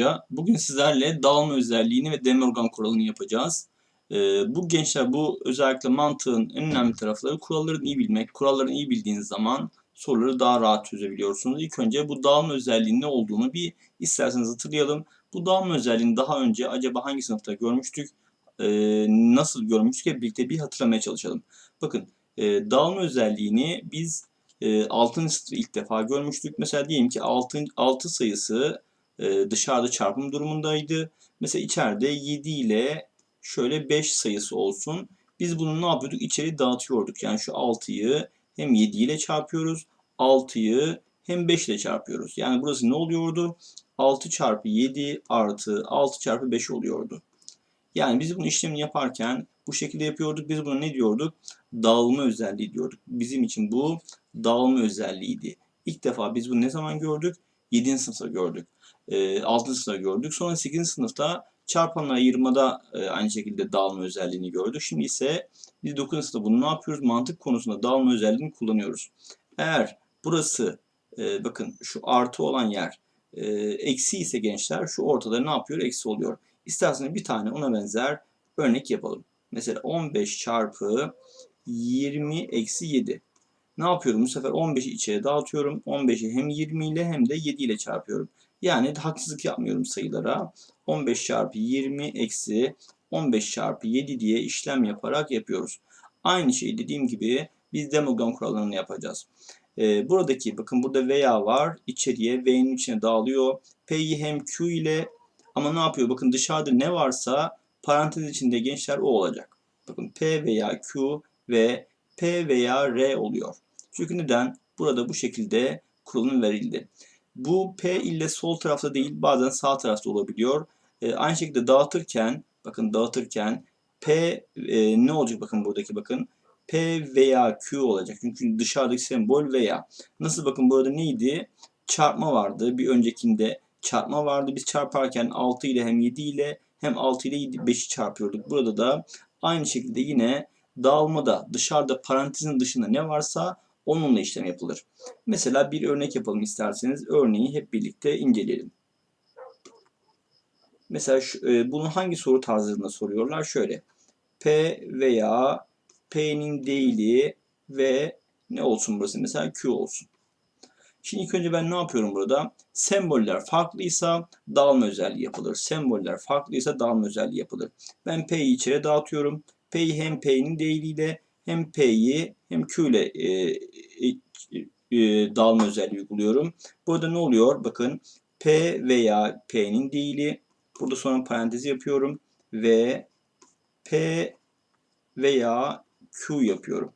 Hoca. Bugün sizlerle dağılma özelliğini ve De Morgan kuralını yapacağız. Ee, bu gençler bu özellikle mantığın en önemli tarafları kuralları iyi bilmek. Kuralları iyi bildiğiniz zaman soruları daha rahat çözebiliyorsunuz. İlk önce bu dağılma özelliğinin ne olduğunu bir isterseniz hatırlayalım. Bu dağılma özelliğini daha önce acaba hangi sınıfta görmüştük? Ee, nasıl görmüştük? Hep birlikte bir hatırlamaya çalışalım. Bakın e, dağılma özelliğini biz e, 6. sınıfta ilk defa görmüştük. Mesela diyelim ki 6, 6 sayısı e, dışarıda çarpım durumundaydı. Mesela içeride 7 ile şöyle 5 sayısı olsun. Biz bunu ne yapıyorduk? İçeri dağıtıyorduk. Yani şu 6'yı hem 7 ile çarpıyoruz. 6'yı hem 5 ile çarpıyoruz. Yani burası ne oluyordu? 6 çarpı 7 artı 6 çarpı 5 oluyordu. Yani biz bunun işlemini yaparken bu şekilde yapıyorduk. Biz buna ne diyorduk? Dağılma özelliği diyorduk. Bizim için bu dağılma özelliğiydi. İlk defa biz bunu ne zaman gördük? 7. sınıfta gördük. E, 6. sınıfta gördük. Sonra 8. sınıfta çarpanla ayırmada e, aynı şekilde dağılma özelliğini gördük. Şimdi ise biz 9. sınıfta bunu ne yapıyoruz? Mantık konusunda dağılma özelliğini kullanıyoruz. Eğer burası e, bakın şu artı olan yer e, eksi ise gençler şu ortada ne yapıyor? Eksi oluyor. İsterseniz bir tane ona benzer örnek yapalım. Mesela 15 çarpı 20 eksi 7. Ne yapıyorum? Bu sefer 15'i içeri dağıtıyorum. 15'i hem 20 ile hem de 7 ile çarpıyorum. Yani haksızlık yapmıyorum sayılara. 15 çarpı 20 eksi 15 çarpı 7 diye işlem yaparak yapıyoruz. Aynı şeyi dediğim gibi biz demogram kurallarını yapacağız. Ee, buradaki bakın burada veya var. içeriye V'nin içine dağılıyor. P'yi hem Q ile ama ne yapıyor? Bakın dışarıda ne varsa parantez içinde gençler o olacak. Bakın P veya Q ve P veya R oluyor. Çünkü neden? Burada bu şekilde kurulum verildi. Bu P ile sol tarafta değil bazen sağ tarafta olabiliyor. E, aynı şekilde dağıtırken bakın dağıtırken P e, ne olacak bakın buradaki bakın. P veya Q olacak. Çünkü dışarıdaki sembol veya. Nasıl bakın burada neydi? Çarpma vardı. Bir öncekinde çarpma vardı. Biz çarparken 6 ile hem 7 ile hem 6 ile 5'i çarpıyorduk. Burada da aynı şekilde yine dağılmada dışarıda parantezin dışında ne varsa onunla işlem yapılır. Mesela bir örnek yapalım isterseniz. Örneği hep birlikte inceleyelim. Mesela şu, e, bunu hangi soru tarzında soruyorlar? Şöyle. P veya P'nin değili ve ne olsun burası? Mesela Q olsun. Şimdi ilk önce ben ne yapıyorum burada? Semboller farklıysa dağılma özelliği yapılır. Semboller farklıysa dağılma özelliği yapılır. Ben P'yi içeri dağıtıyorum. P'yi hem P'nin değiliyle hem P'yi hem Q ile e, e, e, dağılma özelliği uyguluyorum. Burada ne oluyor? Bakın P veya P'nin değili. Burada sonra parantezi yapıyorum. Ve P veya Q yapıyorum.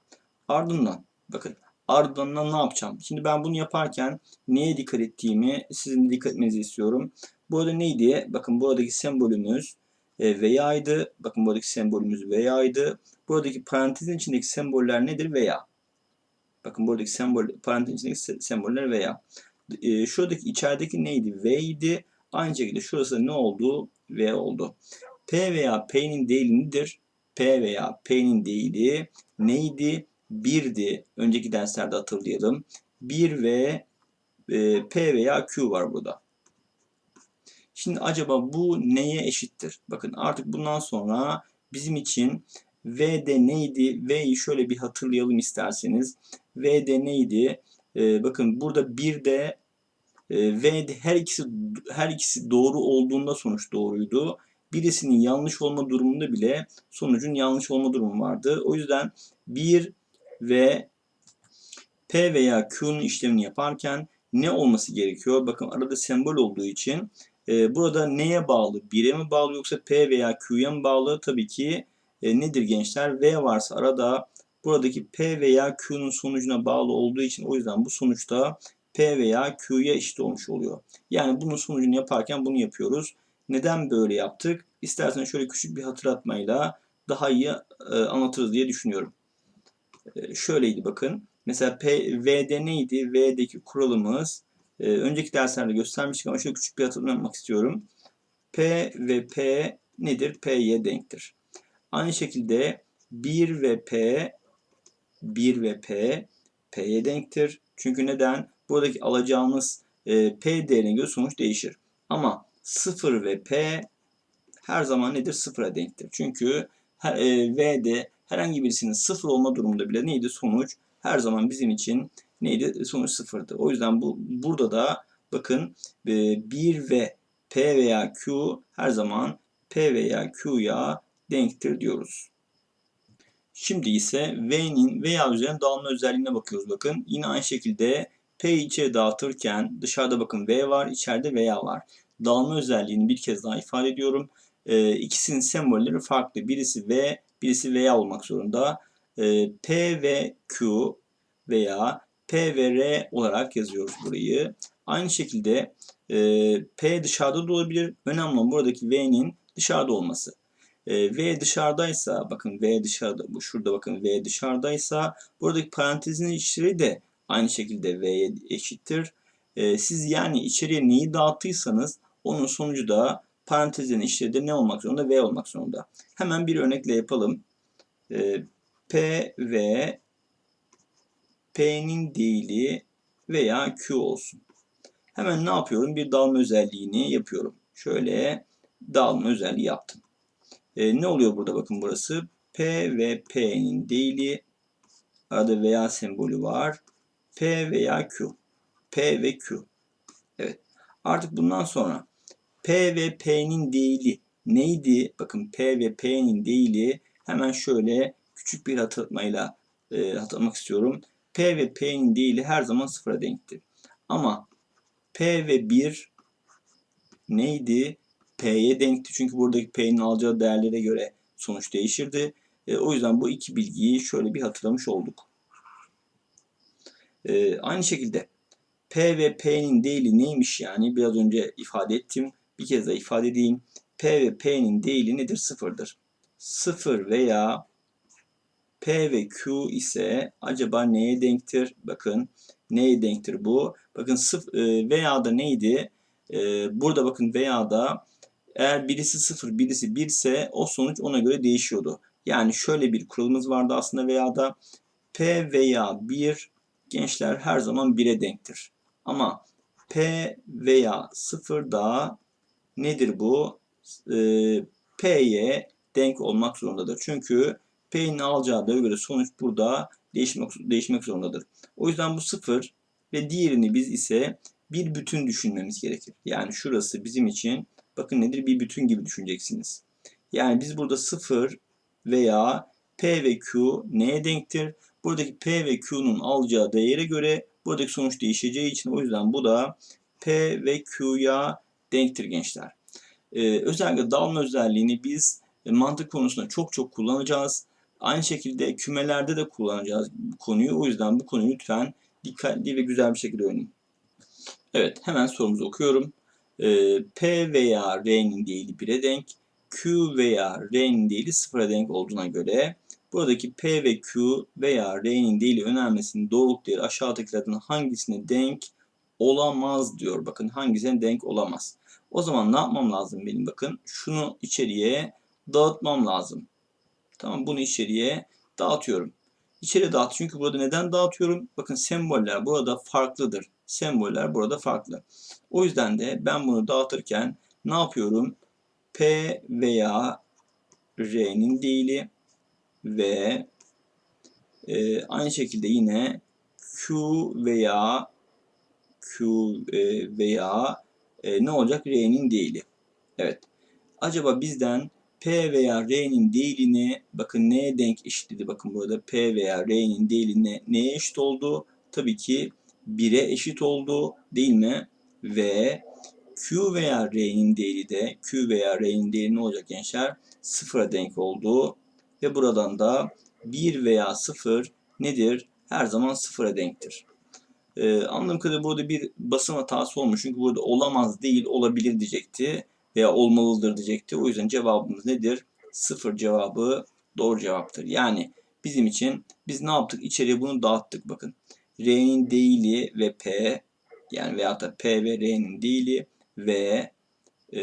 Ardından bakın ardından ne yapacağım? Şimdi ben bunu yaparken neye dikkat ettiğimi sizin de dikkat etmenizi istiyorum. Burada neydi? Bakın buradaki sembolümüz e, veya'ydı. Bakın buradaki sembolümüz veya'ydı. Buradaki parantezin içindeki semboller nedir? Veya. Bakın buradaki sembol, parantezin içindeki semboller veya. E, şuradaki içerideki neydi? V idi. Aynı şekilde şurası ne oldu? V oldu. P veya P'nin değili nedir? P veya P'nin değili neydi? 1'di. Önceki derslerde hatırlayalım. 1 ve e, P veya Q var burada. Şimdi acaba bu neye eşittir? Bakın artık bundan sonra bizim için V'de neydi? V'yi şöyle bir hatırlayalım isterseniz. V'de neydi? Ee, bakın burada bir de e, V'de her ikisi her ikisi doğru olduğunda sonuç doğruydu. Birisinin yanlış olma durumunda bile sonucun yanlış olma durumu vardı. O yüzden 1 ve P veya Q'nun işlemini yaparken ne olması gerekiyor? Bakın arada sembol olduğu için e, burada neye bağlı? 1'e mi bağlı yoksa P veya Q'ya mı bağlı? Tabii ki e, nedir gençler? V varsa arada buradaki P veya Q'nun sonucuna bağlı olduğu için o yüzden bu sonuçta P veya Q'ya eşit olmuş oluyor. Yani bunun sonucunu yaparken bunu yapıyoruz. Neden böyle yaptık? İstersen şöyle küçük bir hatırlatmayla daha iyi e, anlatırız diye düşünüyorum. E, şöyleydi bakın. Mesela P, V'de neydi? V'deki kuralımız e, önceki derslerde göstermiştik ama şöyle küçük bir hatırlatma yapmak istiyorum. P ve P nedir? P'ye denktir. Aynı şekilde 1 ve P 1 ve P P'ye denktir. Çünkü neden? Buradaki alacağımız e, P değerine göre sonuç değişir. Ama 0 ve P her zaman nedir? Sıfıra denktir. Çünkü her, e, V'de herhangi birisinin sıfır olma durumunda bile neydi? Sonuç her zaman bizim için neydi? Sonuç sıfırdı. O yüzden bu burada da bakın e, 1 ve P veya Q her zaman P veya Q'ya denktir diyoruz. Şimdi ise V'nin veya üzerine dağılma özelliğine bakıyoruz bakın. Yine aynı şekilde P'yi içeri dağıtırken dışarıda bakın V var, içeride veya var. Dağılma özelliğini bir kez daha ifade ediyorum. E, ikisinin sembolleri farklı. Birisi V, birisi veya olmak zorunda. E, P ve Q veya P ve R olarak yazıyoruz burayı. Aynı şekilde e, P dışarıda da olabilir. Önemli olan buradaki V'nin dışarıda olması. E, v dışarıdaysa bakın V dışarıda bu şurada bakın V dışarıdaysa buradaki parantezin içleri de aynı şekilde V'ye eşittir. E, siz yani içeriye neyi dağıttıysanız onun sonucu da parantezin içleri de ne olmak zorunda? V olmak zorunda. Hemen bir örnekle yapalım. E, P ve P'nin değili veya Q olsun. Hemen ne yapıyorum? Bir dağılma özelliğini yapıyorum. Şöyle dağılma özelliği yaptım. E, ne oluyor burada bakın burası? P ve P'nin değili arada veya sembolü var. P veya Q. P ve Q. Evet. Artık bundan sonra P ve P'nin değili neydi? Bakın P ve P'nin değili hemen şöyle küçük bir hatırlatmayla e, hatırlamak istiyorum. P ve P'nin değili her zaman sıfıra denkti. Ama P ve 1 neydi? P'ye denkti. Çünkü buradaki P'nin alacağı değerlere göre sonuç değişirdi. E, o yüzden bu iki bilgiyi şöyle bir hatırlamış olduk. E, aynı şekilde P ve P'nin değili neymiş yani? Biraz önce ifade ettim. Bir kez daha ifade edeyim. P ve P'nin değili nedir? Sıfırdır. Sıfır veya P ve Q ise acaba neye denktir? Bakın neye denktir bu? Bakın sıf e, veya da neydi? E, burada bakın veya da eğer birisi sıfır birisi bir ise o sonuç ona göre değişiyordu. Yani şöyle bir kuralımız vardı aslında veya da P veya 1 gençler her zaman 1'e denktir. Ama P veya 0 da nedir bu? E, P'ye denk olmak zorundadır. Çünkü P'nin alacağı değere göre sonuç burada değişmek, değişmek zorundadır. O yüzden bu 0 ve diğerini biz ise bir bütün düşünmemiz gerekir. Yani şurası bizim için bakın nedir bir bütün gibi düşüneceksiniz. Yani biz burada 0 veya P ve Q neye denktir? Buradaki P ve Q'nun alacağı değere göre buradaki sonuç değişeceği için o yüzden bu da P ve Q'ya denktir gençler. Ee, özellikle dalma özelliğini biz e, mantık konusunda çok çok kullanacağız. Aynı şekilde kümelerde de kullanacağız bu konuyu. O yüzden bu konuyu lütfen dikkatli ve güzel bir şekilde oynayın. Evet hemen sorumuzu okuyorum. Ee, P veya R'nin değili 1'e denk. Q veya R'nin değili 0'a denk olduğuna göre buradaki P ve Q veya R'nin değili önermesinin doğruluk değeri aşağıdakilerden hangisine denk olamaz diyor. Bakın hangisine denk olamaz. O zaman ne yapmam lazım benim bakın. Şunu içeriye dağıtmam lazım. Tamam bunu içeriye dağıtıyorum. İçeri dağıt. Çünkü burada neden dağıtıyorum? Bakın semboller burada farklıdır. Semboller burada farklı. O yüzden de ben bunu dağıtırken ne yapıyorum? P veya R'nin değili ve e, aynı şekilde yine Q veya Q e, veya e, ne olacak? R'nin değili. Evet. Acaba bizden P veya R'nin değilini bakın neye denk eşitledi? Bakın burada P veya R'nin değiline neye eşit oldu? Tabii ki 1'e eşit oldu değil mi? Ve Q veya R'nin değili de Q veya R'nin değili ne olacak gençler? 0'a denk oldu. Ve buradan da 1 veya 0 nedir? Her zaman 0'a denktir. Ee, anladığım kadarıyla burada bir basım hatası olmuş. Çünkü burada olamaz değil olabilir diyecekti veya olmalıdır diyecekti. O yüzden cevabımız nedir? Sıfır cevabı doğru cevaptır. Yani bizim için biz ne yaptık? İçeriye bunu dağıttık bakın. R'nin değili ve P yani veyahut da P ve R'nin değili ve e,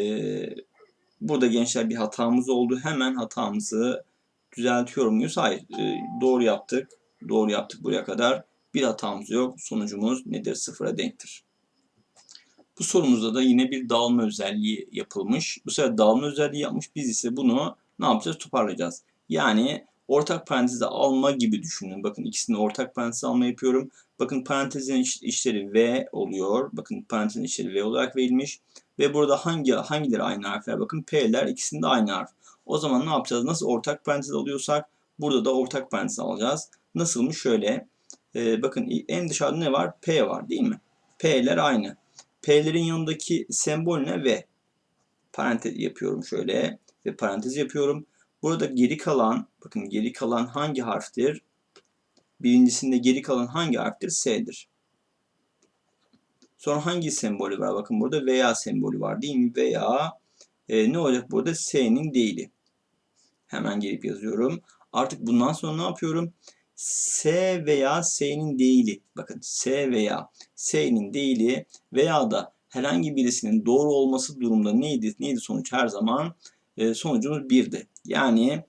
burada gençler bir hatamız oldu. Hemen hatamızı düzeltiyor muyuz? Hayır. E, doğru yaptık. Doğru yaptık buraya kadar. Bir hatamız yok. Sonucumuz nedir? Sıfıra denktir. Bu sorumuzda da yine bir dağılma özelliği yapılmış. Bu sefer dağılma özelliği yapmış. Biz ise bunu ne yapacağız? Toparlayacağız. Yani ortak paranteze alma gibi düşünün. Bakın ikisini ortak paranteze alma yapıyorum. Bakın parantezin iç- içleri V oluyor. Bakın parantezin içleri V olarak verilmiş. Ve burada hangi hangileri aynı harfler? Bakın P'ler ikisinde aynı harf. O zaman ne yapacağız? Nasıl ortak parantez alıyorsak burada da ortak parantez alacağız. Nasılmış? Şöyle. Ee, bakın en dışarıda ne var? P var değil mi? P'ler aynı. P'lerin yanındaki sembol ne? V. Parantez yapıyorum şöyle. Ve parantez yapıyorum. Burada geri kalan, bakın geri kalan hangi harftir? Birincisinde geri kalan hangi harftir? S'dir. Sonra hangi sembolü var? Bakın burada veya sembolü var değil mi? Veya e, ne olacak burada? S'nin değili. Hemen gelip yazıyorum. Artık bundan sonra ne yapıyorum? S veya S'nin değili. Bakın S veya S'nin değili veya da herhangi birisinin doğru olması durumunda neydi? Neydi sonuç her zaman? E, sonucumuz 1'di. Yani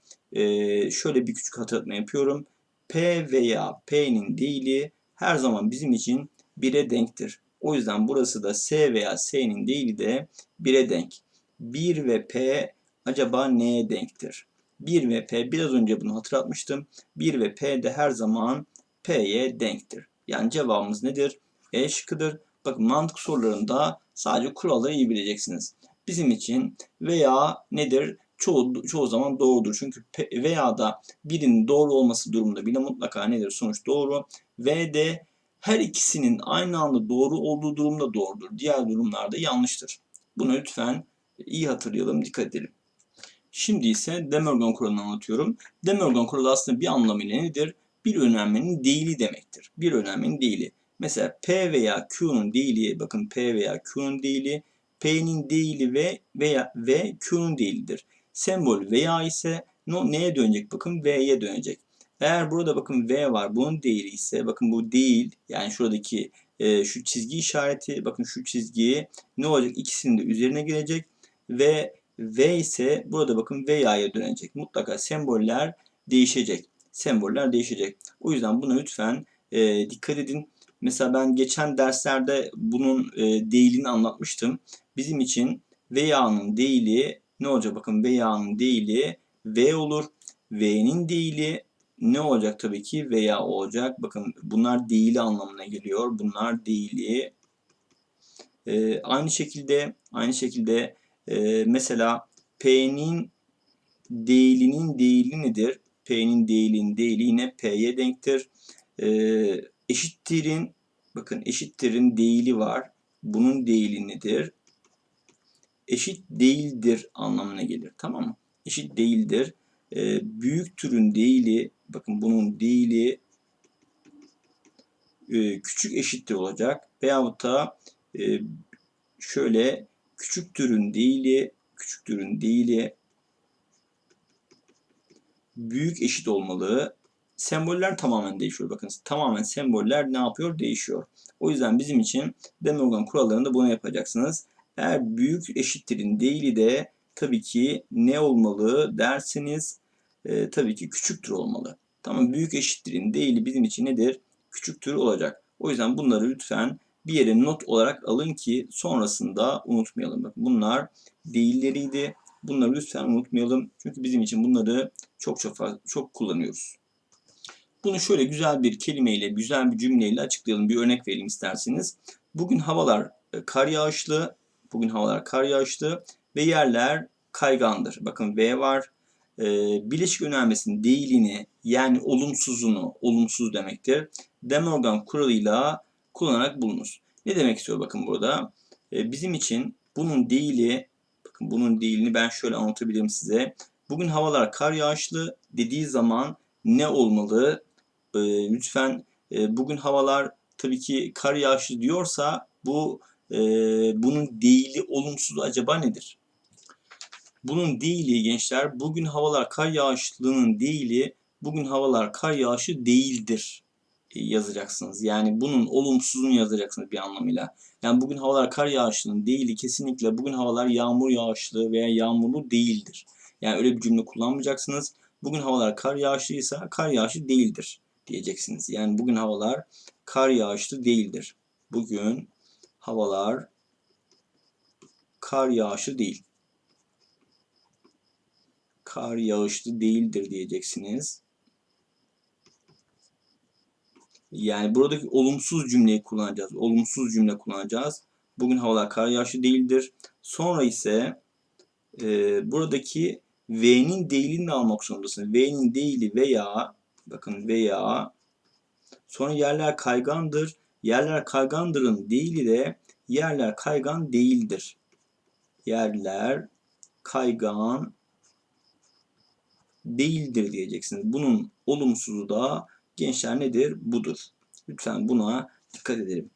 şöyle bir küçük hatırlatma yapıyorum. P veya P'nin değili her zaman bizim için 1'e denktir. O yüzden burası da S veya S'nin değili de 1'e denk. 1 ve P acaba neye denktir? 1 ve P biraz önce bunu hatırlatmıştım. 1 ve P de her zaman P'ye denktir. Yani cevabımız nedir? E şıkkıdır. Bakın mantık sorularında sadece kuralları iyi bileceksiniz. Bizim için veya nedir? Çoğu, çoğu zaman doğrudur. Çünkü veya da birinin doğru olması durumunda bile mutlaka nedir? Sonuç doğru. Ve de her ikisinin aynı anda doğru olduğu durumda doğrudur. Diğer durumlarda yanlıştır. Bunu lütfen iyi hatırlayalım, dikkat edelim. Şimdi ise De Morgan kuralını anlatıyorum. De Morgan kuralı aslında bir anlamıyla nedir? Bir önermenin değili demektir. Bir önermenin değili. Mesela P veya Q'nun değili, bakın P veya Q'nun değili, P'nin değili ve veya ve Q'nun değilidir. Sembol veya ise no, neye dönecek? Bakın V'ye dönecek. Eğer burada bakın V var, bunun değili ise bakın bu değil, yani şuradaki e, şu çizgi işareti, bakın şu çizgiyi ne olacak? İkisinin de üzerine gelecek ve V ise burada bakın veya'ya dönecek. Mutlaka semboller değişecek. Semboller değişecek. O yüzden buna lütfen e, dikkat edin. Mesela ben geçen derslerde bunun e, değilini anlatmıştım. Bizim için veya'nın değili ne olacak? Bakın veya'nın değili V olur. V'nin değili ne olacak tabii ki? Veya olacak. Bakın bunlar değili anlamına geliyor. Bunlar değili. E, aynı şekilde aynı şekilde ee, mesela P'nin değilinin değili nedir? P'nin değilinin değili yine P'ye denktir. Ee, eşittirin bakın eşittirin değili var. Bunun değili nedir? Eşit değildir anlamına gelir. Tamam mı? Eşit değildir. Ee, büyük türün değili bakın bunun değili e, küçük eşittir olacak. Veyahut da e, şöyle küçük türün değili, küçük türün değili büyük eşit olmalı. Semboller tamamen değişiyor. Bakın tamamen semboller ne yapıyor? Değişiyor. O yüzden bizim için De Morgan kurallarında bunu yapacaksınız. Eğer büyük eşittirin değili de tabii ki ne olmalı derseniz e, tabii ki küçüktür olmalı. Tamam büyük eşittirin değili bizim için nedir? Küçüktür olacak. O yüzden bunları lütfen bir yere not olarak alın ki sonrasında unutmayalım. Bakın bunlar değilleriydi. Bunları lütfen unutmayalım. Çünkü bizim için bunları çok çok çok kullanıyoruz. Bunu şöyle güzel bir kelimeyle, güzel bir cümleyle açıklayalım. Bir örnek verelim isterseniz. Bugün havalar e, kar yağışlı. Bugün havalar kar yağışlı ve yerler kaygandır. Bakın V var. E, bileşik önermesinin değilini yani olumsuzunu, olumsuz demektir. De Morgan kuralıyla kullanarak bulunur. Ne demek istiyor bakın burada? E, bizim için bunun değili, bakın bunun değilini ben şöyle anlatabilirim size. Bugün havalar kar yağışlı dediği zaman ne olmalı? E, lütfen e, bugün havalar tabii ki kar yağışlı diyorsa bu e, bunun değili olumsuz acaba nedir? Bunun değili gençler bugün havalar kar yağışlının değili bugün havalar kar yağışı değildir yazacaksınız. Yani bunun olumsuzunu yazacaksınız bir anlamıyla. Yani bugün havalar kar yağışlı değili kesinlikle bugün havalar yağmur yağışlı veya yağmurlu değildir. Yani öyle bir cümle kullanmayacaksınız. Bugün havalar kar yağışlıysa kar yağışı değildir diyeceksiniz. Yani bugün havalar kar yağışlı değildir. Bugün havalar kar yağışı değil. Kar yağışlı değildir diyeceksiniz. Yani buradaki olumsuz cümleyi kullanacağız. Olumsuz cümle kullanacağız. Bugün havalar kar yağışı değildir. Sonra ise e, buradaki V'nin değilini de almak zorundasın. V'nin değili veya bakın veya sonra yerler kaygandır. Yerler kaygandırın değili de yerler kaygan değildir. Yerler kaygan değildir diyeceksiniz. Bunun olumsuzu da gençler nedir? Budur. Lütfen buna dikkat edelim.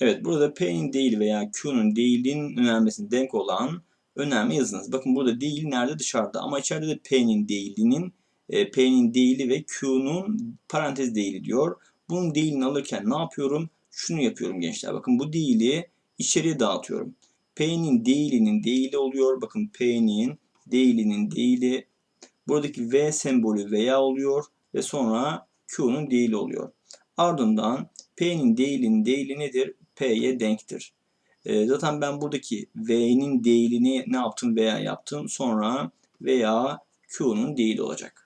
Evet burada P'nin değil veya Q'nun değilin önermesine denk olan önerme yazınız. Bakın burada değil nerede? Dışarıda. Ama içeride de P'nin değilinin e, P'nin değili ve Q'nun parantez değili diyor. Bunun değilini alırken ne yapıyorum? Şunu yapıyorum gençler. Bakın bu değili içeriye dağıtıyorum. P'nin değilinin değili oluyor. Bakın P'nin değilinin değili. Buradaki V sembolü veya oluyor ve sonra Q'nun değili oluyor. Ardından P'nin değilinin değili nedir? P'ye denktir. E, zaten ben buradaki V'nin değilini ne yaptım veya yaptım. Sonra veya Q'nun değili olacak.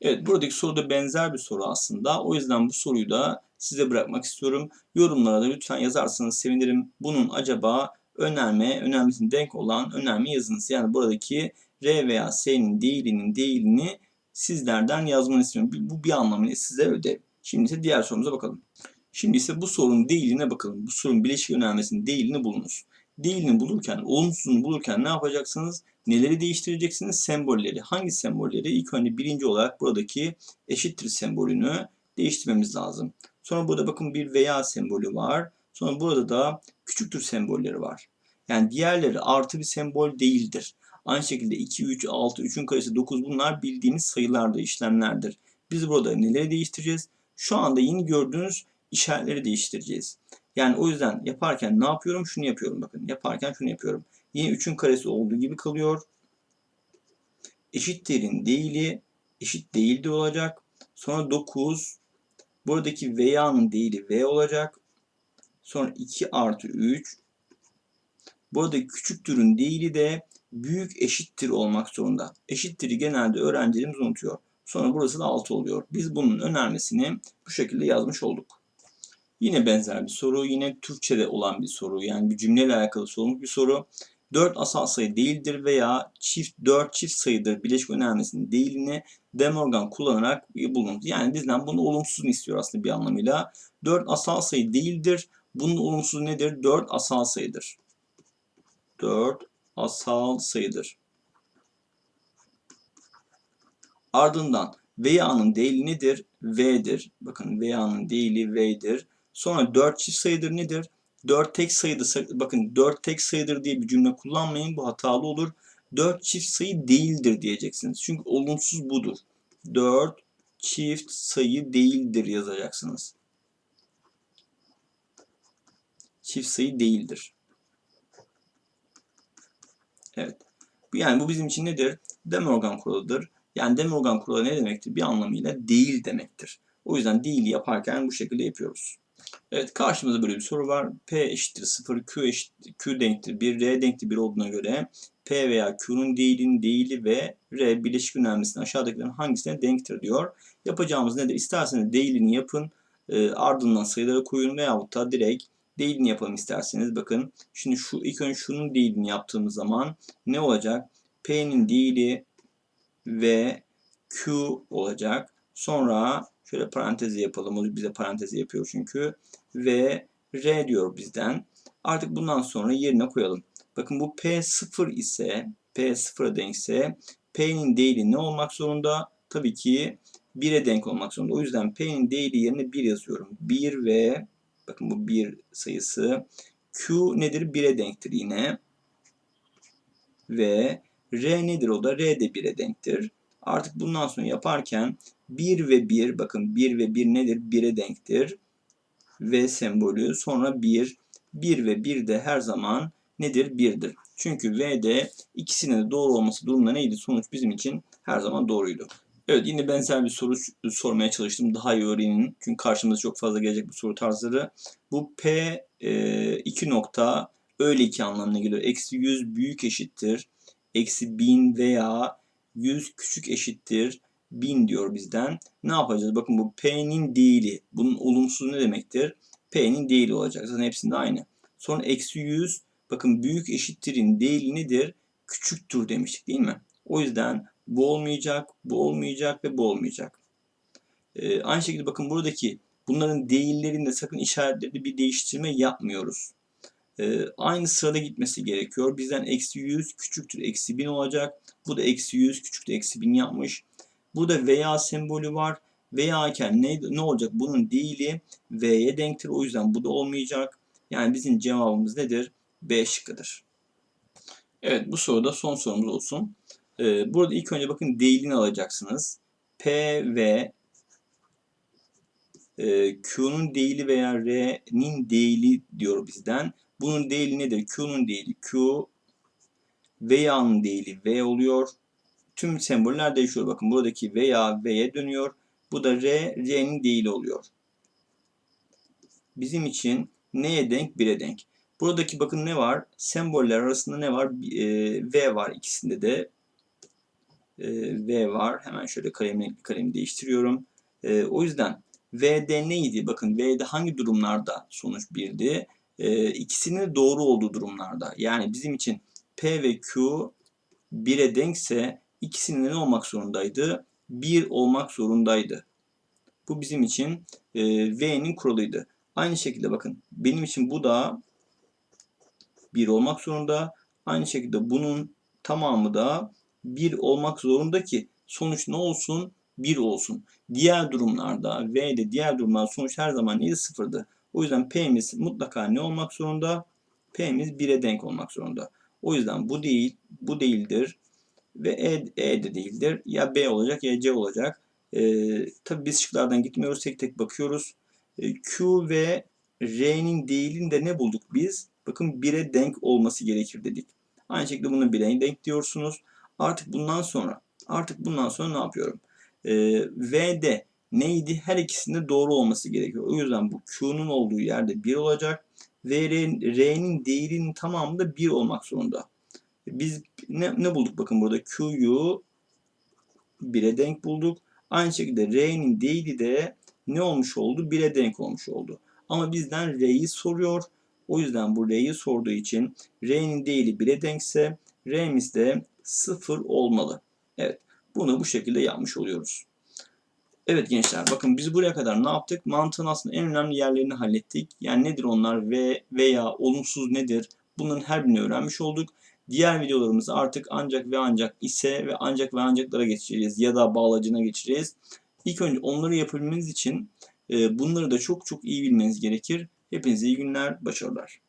Evet buradaki soru da benzer bir soru aslında. O yüzden bu soruyu da size bırakmak istiyorum. Yorumlara da lütfen yazarsanız sevinirim. Bunun acaba önerme, önermesine denk olan önerme yazınız. Yani buradaki R veya S'nin değilinin değilini sizlerden yazmanı istiyorum. Bu bir anlamıyla size ödev. Şimdi ise diğer sorumuza bakalım. Şimdi ise bu sorunun değiline bakalım. Bu sorunun bileşik önermesinin değilini bulunuz. Değilini bulurken, olumsuzunu bulurken ne yapacaksınız? Neleri değiştireceksiniz? Sembolleri. Hangi sembolleri? İlk önce birinci olarak buradaki eşittir sembolünü değiştirmemiz lazım. Sonra burada bakın bir veya sembolü var. Sonra burada da küçüktür sembolleri var. Yani diğerleri artı bir sembol değildir. Aynı şekilde 2, 3, 6, 3'ün karesi 9 bunlar bildiğimiz sayılardır, işlemlerdir. Biz burada neleri değiştireceğiz? Şu anda yeni gördüğünüz işaretleri değiştireceğiz. Yani o yüzden yaparken ne yapıyorum? Şunu yapıyorum bakın. Yaparken şunu yapıyorum. Yine 3'ün karesi olduğu gibi kalıyor. Eşittirin değili eşit değildi olacak. Sonra 9. Buradaki veya'nın değili v olacak. Sonra 2 artı 3. Burada küçüktürün değili de büyük eşittir olmak zorunda. Eşittir'i genelde öğrencilerimiz unutuyor. Sonra burası da 6 oluyor. Biz bunun önermesini bu şekilde yazmış olduk. Yine benzer bir soru. Yine Türkçe'de olan bir soru. Yani bir cümleyle alakalı sorulmuş bir soru. 4 asal sayı değildir veya çift 4 çift sayıdır bileşik önermesinin değilini De Morgan kullanarak bulundu. Yani bizden bunu olumsuzunu istiyor aslında bir anlamıyla. 4 asal sayı değildir. Bunun olumsuzu nedir? 4 asal sayıdır. 4 asal sayıdır. Ardından veya'nın değili nedir? V'dir. Bakın veya'nın değili V'dir. Sonra 4 çift sayıdır nedir? 4 tek sayıdır. Bakın 4 tek sayıdır diye bir cümle kullanmayın. Bu hatalı olur. 4 çift sayı değildir diyeceksiniz. Çünkü olumsuz budur. 4 çift sayı değildir yazacaksınız. Çift sayı değildir. Evet. Yani bu bizim için nedir? De Morgan kuralıdır. Yani De Morgan kuralı ne demektir? Bir anlamıyla değil demektir. O yüzden değil yaparken bu şekilde yapıyoruz. Evet karşımızda böyle bir soru var. P eşittir 0, Q eşittir, Q denktir 1, R denktir 1 olduğuna göre P veya Q'nun değilinin değili ve R bileşik önermesinin aşağıdakilerin hangisine denktir diyor. Yapacağımız nedir? İsterseniz değilini yapın, e, ardından sayıları koyun veyahut da direkt değilini yapalım isterseniz. Bakın şimdi şu ilk önce şunun değilini yaptığımız zaman ne olacak? P'nin değili ve Q olacak. Sonra şöyle parantezi yapalım. O bize parantezi yapıyor çünkü. Ve R diyor bizden. Artık bundan sonra yerine koyalım. Bakın bu P0 ise P0'a denkse P'nin değili ne olmak zorunda? Tabii ki 1'e denk olmak zorunda. O yüzden P'nin değili yerine 1 yazıyorum. 1 ve bakın bu 1 sayısı. Q nedir? 1'e denktir yine. Ve R nedir o da? R de 1'e denktir. Artık bundan sonra yaparken 1 ve 1 bakın 1 ve 1 nedir? 1'e denktir. V sembolü sonra 1. 1 ve 1 de her zaman nedir? 1'dir. Çünkü V'de ikisinin de doğru olması durumunda neydi? Sonuç bizim için her zaman doğruydu. Evet yine benzer bir soru sormaya çalıştım. Daha iyi öğrenin. Çünkü karşımıza çok fazla gelecek bu soru tarzları. Bu P e, 2 nokta öyle ki anlamına geliyor. Eksi 100 büyük eşittir. Eksi 1000 veya 100 küçük eşittir. 1000 diyor bizden. Ne yapacağız? Bakın bu P'nin değili. Bunun olumsuz ne demektir? P'nin değili olacak. Zaten hepsinde aynı. Sonra eksi 100. Bakın büyük eşittirin değili nedir? Küçüktür demiştik değil mi? O yüzden bu olmayacak, bu olmayacak ve bu olmayacak. Ee, aynı şekilde bakın buradaki bunların değillerinde sakın işaretleri bir değiştirme yapmıyoruz. Ee, aynı sırada gitmesi gerekiyor. Bizden eksi 100 küçüktür eksi 1000 olacak. Bu da eksi 100 küçüktür eksi 1000 yapmış. Burada veya sembolü var. Veya iken ne, ne olacak? Bunun değili V'ye denktir. O yüzden bu da olmayacak. Yani bizim cevabımız nedir? B şıkkıdır. Evet bu soruda son sorumuz olsun. Ee, burada ilk önce bakın değilini alacaksınız. P ve e, Q'nun değili veya R'nin değili diyor bizden. Bunun değili nedir? Q'nun değili Q, veya'nın değili V oluyor. Tüm semboller değişiyor. Bakın buradaki veya V'ye dönüyor. Bu da R, R'nin değili oluyor. Bizim için neye denk? 1'e denk. Buradaki bakın ne var? Semboller arasında ne var? E, v var ikisinde de. E, v var. Hemen şöyle kalemi, kalemi değiştiriyorum. E, o yüzden V'de neydi? Bakın V'de hangi durumlarda sonuç 1'di? E, doğru olduğu durumlarda. Yani bizim için P ve Q 1'e denkse ikisinin ne olmak zorundaydı? 1 olmak zorundaydı. Bu bizim için e, V'nin kuralıydı. Aynı şekilde bakın benim için bu da 1 olmak zorunda. Aynı şekilde bunun tamamı da 1 olmak zorunda ki sonuç ne olsun? 1 olsun. Diğer durumlarda V'de diğer durumlarda sonuç her zaman neydi? Sıfırdı. O yüzden P'miz mutlaka ne olmak zorunda? P'miz 1'e denk olmak zorunda. O yüzden bu değil, bu değildir ve E, e de değildir. Ya B olacak ya C olacak. Ee, tabii biz şıklardan gitmiyoruz. Tek tek bakıyoruz. Ee, Q ve R'nin değilini de ne bulduk biz? Bakın 1'e denk olması gerekir dedik. Aynı şekilde bunu 1'e denk diyorsunuz. Artık bundan sonra artık bundan sonra ne yapıyorum? Ee, V'de neydi? Her ikisinde doğru olması gerekiyor. O yüzden bu Q'nun olduğu yerde 1 olacak. Ve R'nin değilinin tamamı da 1 olmak zorunda. Biz ne, ne bulduk? Bakın burada Q'yu 1'e denk bulduk. Aynı şekilde R'nin değili de ne olmuş oldu? 1'e denk olmuş oldu. Ama bizden R'yi soruyor. O yüzden bu R'yi sorduğu için R'nin değili 1'e denkse R'miz de 0 olmalı. Evet. Bunu bu şekilde yapmış oluyoruz. Evet gençler bakın biz buraya kadar ne yaptık? Mantığın aslında en önemli yerlerini hallettik. Yani nedir onlar ve veya olumsuz nedir? Bunların her birini öğrenmiş olduk. Diğer videolarımızı artık ancak ve ancak ise ve ancak ve ancaklara geçeceğiz ya da bağlacına geçeceğiz. İlk önce onları yapabilmeniz için e, bunları da çok çok iyi bilmeniz gerekir. Hepinize iyi günler, başarılar.